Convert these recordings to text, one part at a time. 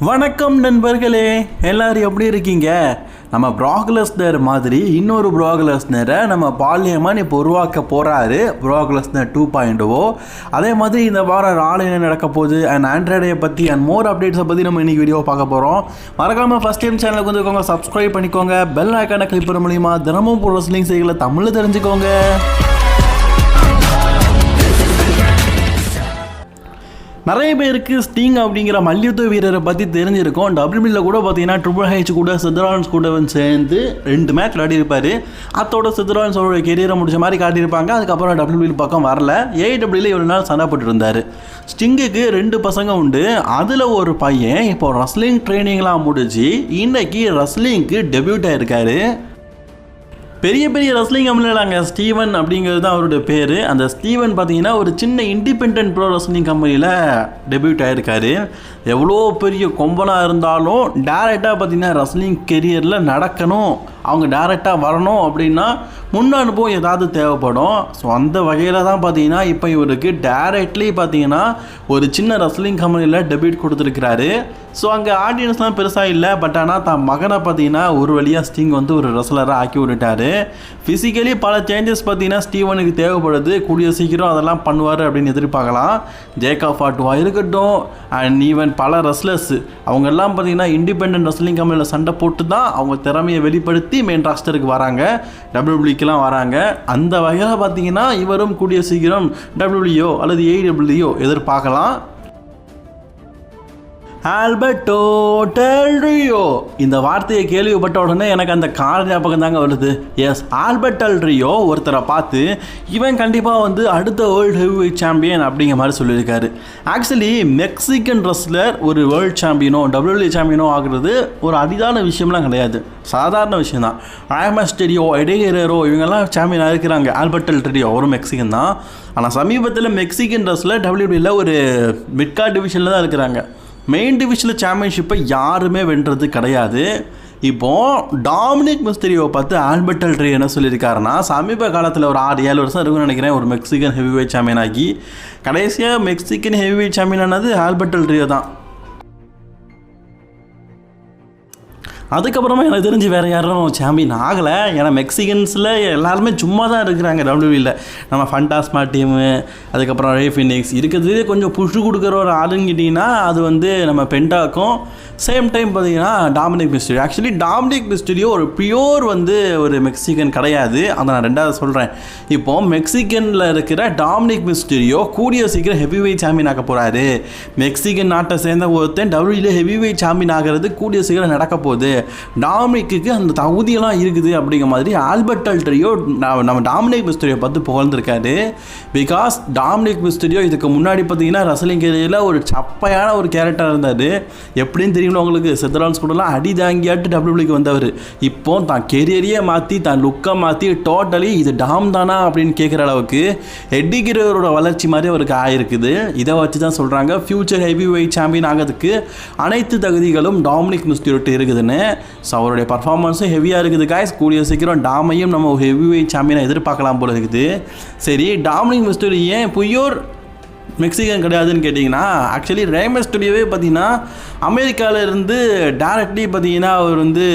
வணக்கம் நண்பர்களே எல்லாரும் எப்படி இருக்கீங்க? நம்ம ப்ராக்லஸ்னர் மாதிரி இன்னொரு ப்ராக்லஸ்னரை நம்ம பால்யமான் இப்போ உருவாக்க போகிறாரு ப்ராக்லஸ்னர் டூ பாயிண்ட் ஓ. அதே மாதிரி இந்த வாரம் ரால் என்ன நடக்க போகுது? அண்ட் ஆண்ட்ராய்டை பற்றி அண்ட் மோர் அப்டேட்ஸை பற்றி நம்ம இன்னைக்கு வீடியோ பார்க்க போகிறோம் மறக்காமல் ஃபஸ்ட் டைம் சேனலுக்கு வந்துக்கோங்க சப்ஸ்கிரைப் பண்ணிக்கோங்க. பெல் ஐக்கானை கிளிக் பண்ண மூலியமா தினமும் போடுற ரெஸ்லிங் செய்களை தமிழில் தெரிஞ்சுக்கோங்க. நிறைய பேருக்கு ஸ்டிங் அப்படிங்கிற மல்யுத்த வீரரை பற்றி தெரிஞ்சிருக்கும். டபிள்யூபியில் கூட பார்த்தீங்கன்னா ட்ரிபிள் ஹெச் கூட சித்ரான்ஸ் கூட வந்து சேர்ந்து ரெண்டு மேட்ச் விளையாடிருப்பார் அத்தோட சித்ரான்ஸோட கெரியரை முடிச்ச மாதிரி காட்டியிருப்பாங்க. அதுக்கப்புறம் டபிள்யூபியில் பக்கம் வரல. ஏஐடபிள்யூல இவ்வளோ நாள் சண்டை இருந்தார் ஸ்டிங்குக்கு ரெண்டு பசங்க உண்டு. அதில் ஒரு பையன் இப்போ ரஸ்லிங் ட்ரைனிங்லாம் முடிஞ்சு இன்னைக்கு ரஸ்லிங்க்கு டெபியூட் ஆயிருக்காரு. பெரிய பெரிய ரஸ்லிங் கம்பெனிலாங்க ஸ்டீவன் அப்படிங்கிறது தான் அவருடைய பேர். அந்த ஸ்டீவன் பார்த்தீங்கன்னா ஒரு சின்ன இண்டிபெண்ட் ப்ரோ ரஸ்லிங் கம்பெனியில் டெபியூட் ஆகிருக்காரு எவ்வளோ பெரிய கொம்பனாக இருந்தாலும் டேரெக்டாக பார்த்தீங்கன்னா ரஸ்லிங் கெரியரில் நடக்கணும். அவங்க டேரெக்டாக வரணும் அப்படின்னா முன் அனுபவம் ஏதாவது தேவைப்படும். ஸோ அந்த வகையில் தான் பார்த்தீங்கன்னா இப்போ இவருக்கு டேரெக்ட்லி பார்த்தீங்கன்னா ஒரு சின்ன ரஸ்லிங் கம்பெனியில் டெபிட் கொடுத்துருக்கிறாரு. ஸோ அங்கே ஆடியன்ஸ்லாம் பெருசாக இல்லை பட் ஆனால் தான் மகனை பார்த்தீங்கன்னா ஒரு வழியாக ஸ்டிங் வந்து ஒரு ரெஸ்லராக ஆக்கி விட்டுட்டாரு. ஃபிசிக்கலி பல சேஞ்சஸ் பார்த்தீங்கன்னா ஸ்டீவனுக்கு தேவைப்படுது. கூடிய சீக்கிரம் அதெல்லாம் பண்ணுவார் அப்படின்னு எதிர்பார்க்கலாம். ஜேக்கா ஃபாட்டுவா இருக்கட்டும் அண்ட் ஈவன் பல ரெஸ்லர்ஸ் அவங்க எல்லாம் பார்த்தீங்கன்னா இண்டிபெண்ட் ரெஸ்லிங் கம்பெனியில் சண்டை போட்டு தான் அவங்க திறமையை வெளிப்படுத்தி மெயின் ராஸ்டருக்கு வராங்க. டபிள்யூபிள்யூக்கெலாம் வராங்க. அந்த வகையில் பார்த்தீங்கன்னா இவரும் கூடிய சீக்கிரம் டபிள்யூபிள்யூ அல்லது ஏடபிள்யூ எதிர்பார்க்கலாம். ஆல்பர்டோ டெல்ரியோ இந்த வார்த்தையை கேள்விப்பட்ட உடனே எனக்கு அந்த கார் ஞாபகம் தாங்க வருது. எஸ் ஆல்பர்ட் டெல்ரியோ ஒருத்தரை பார்த்து இவன் கண்டிப்பாக வந்து அடுத்த வேர்ல்டு ஹெவி சாம்பியன் அப்படிங்கிற மாதிரி சொல்லியிருக்காரு. ஆக்சுவலி மெக்சிகன் ரெஸ்லர் ஒரு வேர்ல்டு சாம்பியனோ டபிள்யூ சாம்பியனோ ஆகுறது ஒரு அரிதான விஷயம்லாம் கிடையாது. சாதாரண விஷயம் தான் ராயமஸ்டெரியோ எடேரோ இவங்கெல்லாம் சாம்பியனாக இருக்கிறாங்க ஆல்பர்ட் டெல்ரியோ ஒரு மெக்சிகன் தான். ஆனால் சமீபத்தில் மெக்சிகன் ரெஸ்லர் டபிள்யூபியில் ஒரு மிட்கார்ட் டிவிஷனில் தான் இருக்கிறாங்க. மெயின் டிவிஷனில் சாம்பியன்ஷிப்பை யாருமே வென்றது கிடையாது. இப்போ டாமினிக் மிஸ்திரியோவை பார்த்து ஆல்பர்ட் அல்ட்ரி என்ன சொல்லியிருக்காருன்னா சமீப காலத்தில் ஒரு ஆறு ஏழு வருஷம் இருக்கும்னு நினைக்கிறேன் ஒரு மெக்சிகன் ஹெவிவேட் சாம்பியன் ஆகி கடைசியாக மெக்சிகன் ஹெவிவேட் சாம்பியன் ஆனது ஆல்பர்ட் அல்ட்ரியோ தான். அதுக்கப்புறமா எனக்கு தெரிஞ்சு வேறு யாரும் சாம்பியன் ஆகலை. ஏன்னா மெக்சிகன்ஸில் எல்லாருமே சும்மா தான் இருக்கிறாங்க டபிள்யூவில் நம்ம ஃபண்டாஸ்மா டீமு அதுக்கப்புறம் ரே ஃபினிக்ஸ் இருக்கிறதுலே கொஞ்சம் புஷு கொடுக்குற ஒரு ஆளுன்னு கேட்டிங்கன்னா அது வந்து நம்ம பென்டாக்கும் சேம் டைம் பார்த்தீங்கன்னா Dominik Mysterio actually Dominik Mysterio ஒரு பியோர் வந்து ஒரு மெக்சிகன் கிடையாது. அதை நான் ரெண்டாவது சொல்கிறேன் இப்போது மெக்சிகனில் இருக்கிற டாமினிக் மிஸ்டரியோ கூடிய சீக்கிரம் ஹெவி வெயிட் சாம்பியன் ஆக போகிறாரு மெக்சிகன் நாட்டை சேர்ந்த ஒருத்தன் டபிள்யூல ஹெவி வெயிட் சாம்பியன் ஆகிறது கூடிய சீக்கிரம் நடக்க போகுது. டாமினிக்கு அந்த தகுதியெல்லாம் இருக்குது அப்படிங்கிற மாதிரி ஆல்பர்ட் அல்ட்ரியோ நம்ம டாமினிக் மிஸ்டரியோ பார்த்து புகழ்ந்துருக்காரு. பிகாஸ் டாமினிக் மிஸ்டரியோ இதுக்கு முன்னாடி பார்த்தீங்கன்னா ரசலிங் கேரியரில் ஒரு சப்பையான ஒரு கேரக்டராக இருந்தார். எப்படின்னு தெரியுமா உங்களுக்கு? செத்தரான்ஸ் கூடலாம் அடி தாங்கியாட்டு டபிள்யூபிளிக்கு வந்தவர். இப்போ தான் கெரியரையே மாற்றி தான் லுக்கை மாற்றி டோட்டலி இது டாம் தானா அப்படின்னு கேட்குற அளவுக்கு எட்டிகிறவரோட வளர்ச்சி மாதிரி அவருக்கு ஆயிருக்குது. இதை வச்சு தான் சொல்கிறாங்க ஃபியூச்சர் ஹெவி வெயிட் சாம்பியன் ஆகிறதுக்கு அனைத்து தகுதிகளும் டாமினிக் மிஸ்டியோட்டு இருக்குதுன்னு. ஸோ அவருடைய பர்ஃபார்மன்ஸும் ஹெவியாக இருக்குது காய்ஸ் கூடிய சீக்கிரம் டாமையும் நம்ம ஹெவி வெயிட் சாம்பியனை எதிர்பார்க்கலாம் போல இருக்குது. சரி டாமினிக் மிஸ்டர் ஏன் புய்யோர் மெக்சிகன் கிடையாதுன்னு கேட்டிங்கன்னா ஆக்சுவலி ரேமஸ் ஸ்டுடியோவே பார்த்தீங்கன்னா அமெரிக்காவில் இருந்து டேரக்ட்லி பார்த்தீங்கன்னா அவர் வந்து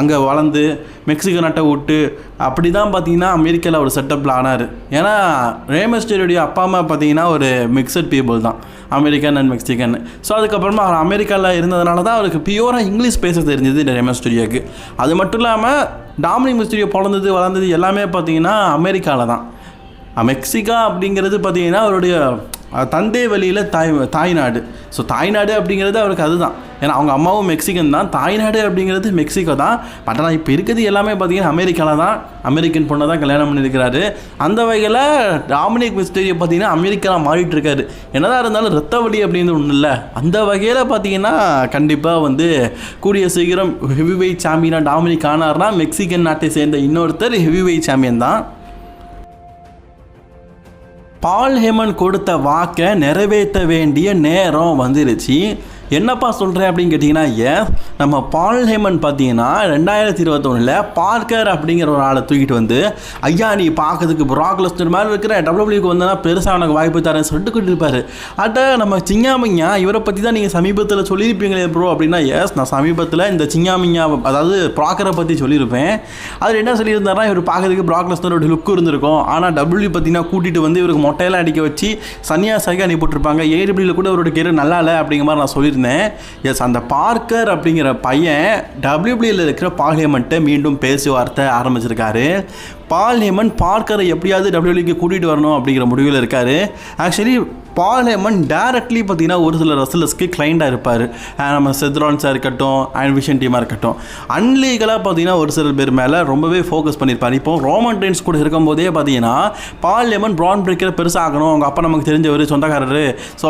அங்கே வளர்ந்து மெக்சிகோ நாட்டை விட்டு அப்படி தான் பார்த்தீங்கன்னா அமெரிக்காவில் ஒரு செட்டப்பில் ஆனார். ஏன்னா ரேமஸ் ஸ்டுடியோடைய அப்பா அம்மா பார்த்தீங்கன்னா ஒரு மிக்சட் பீப்புள் தான். American and Mexican. ஸோ அதுக்கப்புறமா அவர் அமெரிக்காவில் இருந்ததுனால தான் அவருக்கு பியூராக இங்கிலீஷ் பேச தெரிஞ்சது இந்த ரேமஸ் ஸ்டுடியோக்கு அது மட்டும் இல்லாமல் டாமினிக் ஸ்டுடியோ பிறந்தது வளர்ந்தது எல்லாமே பார்த்தீங்கன்னா அமெரிக்காவில் தான். மெக்சிகா அப்படிங்கிறது பார்த்தீங்கன்னா அவருடைய தந்தை வழியில் தாய் தாய்நாடு. ஸோ தாய்நாடு அப்படிங்கிறது அவருக்கு அதுதான். ஏன்னா அவங்க அம்மாவும் மெக்சிகன் தான். தாய்நாடு அப்படிங்கிறது மெக்சிகோ தான். பட் ஆனால் இப்போ இருக்கிறது எல்லாமே பார்த்தீங்கன்னா அமெரிக்காவில் தான். அமெரிக்கன் பொண்ணை தான் கல்யாணம் பண்ணியிருக்கிறாரு. அந்த வகையில் டாமினிக் மிஸ்டேரியை பார்த்தீங்கன்னா அமெரிக்காவில் மாறிட்டு இருக்காரு என்னதான் இருந்தாலும் ரத்த வலி அப்படின்னு ஒன்றும் இல்லை. அந்த வகையில் பார்த்தீங்கன்னா கண்டிப்பாக வந்து கூடிய சீக்கிரம் ஹெவி வெயிட் சாம்பியனாக டாமினிக் ஆனார்னா மெக்சிகன் நாட்டை சேர்ந்த இன்னொருத்தர் ஹெவி வெயிட் சாம்பியன் தான். பால் ஹேமன் கொடுத்த வாக்கை நிறைவேற்ற வேண்டிய நேரம் வந்துருச்சு. என்னப்பா சொல்கிறேன் அப்படின்னு கேட்டிங்கன்னா ஏன்? நம்ம பால் ஹேமன் பார்த்தீங்கன்னா ரெண்டாயிரத்தி இருபத்தொன்னில் பார்க்கர் அப்படிங்கிற ஒரு ஆளை தூக்கிட்டு வந்து ஐயா நீ பார்க்கறதுக்கு ப்ராக் லெஸ்னர் மாதிரி இருக்கிற டபிள்யூக்கு வந்தனா பெருசாக உனக்கு வாய்ப்பு தரேன் சொல்லிட்டு கூட்டிருப்பாரு அட்ட நம்ம சிங்காமிங்கா இவரை பற்றி தான் நீங்கள் சமீபத்தில் சொல்லியிருப்பீங்களே ப்ரோ அப்படின்னா எஸ் நான் சமீபத்தில் இந்த சிங்காமிங்கா அதாவது ப்ராக்கரை பற்றி சொல்லியிருப்பேன். அதில் என்ன சொல்லியிருந்தாருன்னா இவர் பார்க்கறதுக்கு ப்ராக் லெஸ்னரோட லுக் இருந்திருக்கும். ஆனால் டபிள்யூ பார்த்தீங்கன்னா கூட்டிகிட்டு வந்து இவருக்கு மொட்டையெல்லாம் அடிக்க வச்சு சன்னியாசாக அனுப்பிட்டுருப்பாங்க ஏடபிள்யூல கூட அவரோட கேரியர் நல்லா இல்லை அப்படிங்கிற மாதிரி நான் சொல்லியிருந்தேன். எஸ் அந்த பார்க்கர் அப்படிங்கிற பையன் டபிள்யூபிள்யூல இருக்கிற பார்லிமெண்ட்டை மீண்டும் பேச்சுவார்த்தை ஆரம்பிச்சிருக்காரு. பால் ஹேமன் பார்க்கரை எப்படியாவது டபிள்யூலிக்கு கூட்டிகிட்டு வரணும் அப்படிங்கிற முடிவில் இருக்கார். ஆக்சுவலி பால் ஹேமன் டேரக்ட்லி பார்த்தீங்கன்னா ஒரு சில ரசலர்ஸ்க்கு கிளைண்டாக இருப்பார். நம்ம செத்ரான்ஸாக இருக்கட்டும் அண்ட் விஷன் டீமாக இருக்கட்டும். அன்லீகலாக பார்த்தீங்கன்னா ஒரு சில பேர் மேலே ரொம்பவே ஃபோக்கஸ் பண்ணியிருப்பார். இப்போ ரோமன் ட்ரெயின்ஸ் கூட இருக்கும்போதே பார்த்தீங்கன்னா பால் ஹேமன் ப்ரான் பிரேக்கரை பெருசாகணும். அவங்க அப்பா நமக்கு தெரிஞ்சவர் சொந்தக்காரர். ஸோ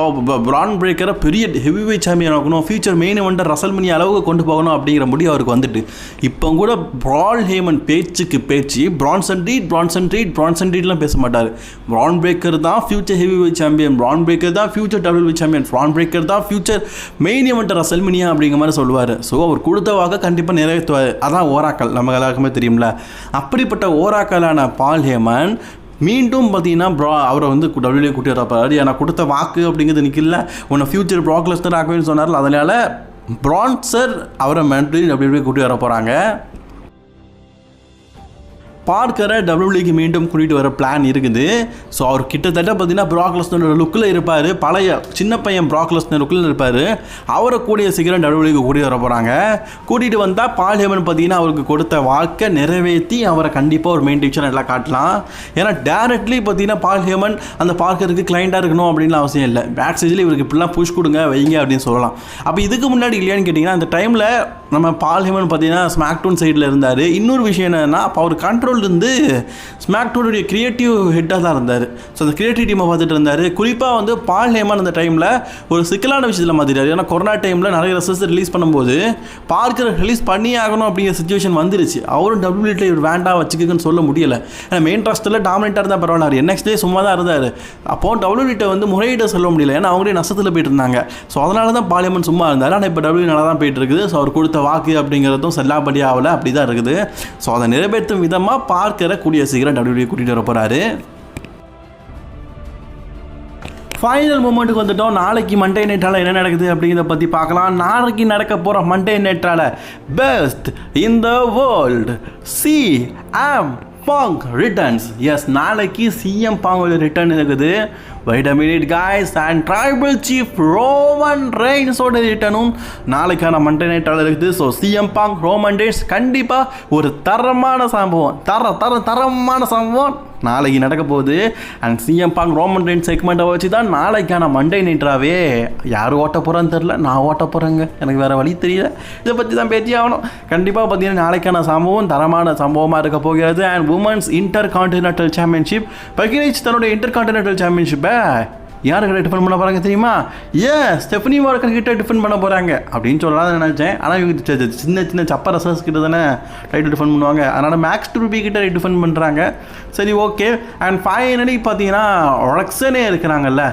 ப்ரான் பிரேக்கரை பெரிய ஹெவி வெயிட் சாம்பியன் ஆகணும். ஃபியூச்சர் மெயின் வந்து ரசல் மணி அளவுக்கு கொண்டு போகணும் அப்படிங்கிற முடிவு அவருக்கு வந்துட்டு. இப்போ கூட ப்ரால் ஹேமன் பேச்சுக்கு பேச்சு Bronson Reed Bronson Reed Bronson ரீட்லாம் பேச மாட்டார் ப்ரான் பிரேக்கர் தான் future heavy weight champion Bron Breakker தான் future W champion Bron Breakker தான் ஃபியூச்சர் மெயின் இவெண்ட் ரசல்மினியா அப்படிங்கிற மாதிரி சொல்லுவார். ஸோ அவர் கொடுத்த வாக்க கண்டிப்பாக நிறைவேற்றுவார். அதான் ஓராக்கள் நமக்கு எல்லாருக்குமே தெரியும்ல. அப்படிப்பட்ட ஓராக்களான பால் ஹேமன் மீண்டும் பார்த்தீங்கன்னா ப்ரா அவரை வந்து டபிள்யூ கூட்டி வரப்பாரு ஏன்னா கொடுத்த வாக்கு அப்படிங்கிறது நிற்கல உன்னை ஃபியூச்சர் ப்ராக்லஸ்டர் ஆக்குவேன்னு சொன்னார்ல அதனால் பிரான்சர் அவரை மென்ட்ரி டபிள்யூ கூட்டி வர போகிறாங்க பார்க்கரை டபிள்யூலிக்கு மீண்டும் கூட்டிகிட்டு வர பிளான் இருக்குது. ஸோ அவர் கிட்டத்தட்ட பார்த்தீங்கன்னா ப்ராக்லஸ்னரோட லுக்கில் இருப்பார். பழைய சின்ன பையன் ப்ராக்லஸ்னர் லுக்கில் இருப்பார். அவரை கூடிய சீக்கிரம் டபிள்யூலிக்கு கூட்டிகிட்டு வர போகிறாங்க கூட்டிகிட்டு வந்தால் பால் ஹேமன் பார்த்தீங்கன்னா அவருக்கு கொடுத்த வாழ்க்கை நிறைவேற்றி அவரை கண்டிப்பாக ஒரு மெயின் டிக்ஷன் எல்லாம் காட்டலாம். ஏன்னா டேரக்ட்லி பார்த்தீங்கன்னா பால் ஹேமன் அந்த பார்க்கருக்கு கிளைண்ட்டாக இருக்கணும் அப்படின்னு அவசியம் இல்லை. பேக் ஸ்டேஜில் இவருக்கு இப்படிலாம் புஷ் கொடுங்க வைங்க அப்படின்னு சொல்லலாம். அப்போ இதுக்கு முன்னாடி இல்லையான்னு கேட்டிங்கன்னா அந்த டைமில் நம்ம பால் ஹேமன் பார்த்தீங்கன்னா ஸ்மாக்டூன் சைடில் இருந்தார். இன்னொரு விஷயம் என்னென்னா அப்போ அவர் கண்ட்ரோல் இருந்து ஸ்மாக் டவுனுடைய கிரியேட்டிவ் ஹெட்டாக தான் இருந்தார். ஸோ அந்த கிரியேட்டிவ் டீமை பார்த்துட்டு இருந்தார். குறிப்பாக வந்து பால் ஹேமன் அந்த டைமில் ஒரு சிக்கலான விஷயத்தில் மாற்றிட்டார் ஏன்னா கொரோனா டைமில் நிறைய ரெசர்ஸ் ரிலீஸ் பண்ணும்போது பார்க்கர் ரிலீஸ் பண்ணி ஆகணும் அப்படிங்கிற சுச்சுவேஷன் வந்துருச்சு. அவரும் டபிள்யூல இவர் வேண்டாம் வச்சுக்கன்னு சொல்ல முடியல. ஏன்னா மெயின் ட்ரஸ்ட்டில் டாமினேட்டாக இருந்தால் பரவாயில்ல. அவர் நெக்ஸ்ட் டே சும்மா தான் இருந்தார். அப்போ டபிள்யூட்ட வந்து முறையிட சொல்ல முடியல. ஏன்னா அவங்களே நஷ்டத்தில் போயிட்டு இருந்தாங்க. ஸோ அதனால தான் பாலியமன் சும்மா இருந்தார். ஆனால் இப்போ டபிள்யூ நல்லா தான் போயிட்டு இருக்குது. ஸோ அவர் கொடுத்த வாக்கு அப்படிங்கிறதும் செல்லாபடி ஆகலை. அப்படி தான் இருக்குது. ஸோ அதை நிறைவேற்றும் விதமாக பார்க்கற கூடிய சீக்கிரம் டபிள்யூ கூட்டிகிட்டு வர போகிறாரு ஃபைனல் மூமெண்ட்டுக்கு வந்துட்டோம். நாளைக்கு மண்டே நைட்டால் என்ன நடக்குது அப்படிங்கிறத பற்றி பார்க்கலாம். நாளைக்கு நடக்க போகிற Monday நைட்டால் best in the world C M Punk returns yes நாளைக்கு சிஎம் பாங்கோட ரிட்டர்ன் இருக்குது. வைட்டமினிட் guys and tribal chief Roman ரெயின்ஸோட ரிட்டர்னும் நாளைக்கான மண்டே நைட்டால் இருக்குது. So CM Punk Roman Reigns கண்டிப்பாக ஒரு தரமான சம்பவம். தர தர தரமான சம்பவம். நாளைக்கு நடக்க போகுது. And CM Punk Roman Reign செக்மெண்ட்டை வச்சு தான் நாளைக்கான மண்டே நைட்ராவே யார் ஓட்ட போகிறான்னு தெரில நான் ஓட்ட போகிறேங்க எனக்கு வேறு வழி தெரியல. இதை பற்றி தான் பேசி ஆகணும். கண்டிப்பாக பார்த்தீங்கன்னா நாளைக்கான சம்பவம் தரமான சம்பவமாக இருக்க போகிறது. And women's intercontinental championship பகிரேஜ் தன்னுடைய இன்டர் கான்டினென்டல் சாம்பியன்ஷிப்பை யார் கிட்ட டிஃபன் பண்ண போகிறாங்க தெரியுமா? ஏ ஸ்டெஃபனி வார்க்கர் கிட்ட டிஃபன் பண்ண போகிறாங்க அப்படின்னு சொல்லலாம் நினச்சேன். ஆனால் இவங்க சின்ன சின்ன சப்ப ரசஸ் கிட்ட தானே டைட்டில் டிஃபன் பண்ணுவாங்க. அதனால் மேக்ஸ் டூபி கிட்ட டிஃபன் பண்ணுறாங்க சரி ஓகே அண்ட் ஃபைனலி பார்த்தீங்கன்னா ரொக்ஸனே இருக்கிறாங்கல்ல.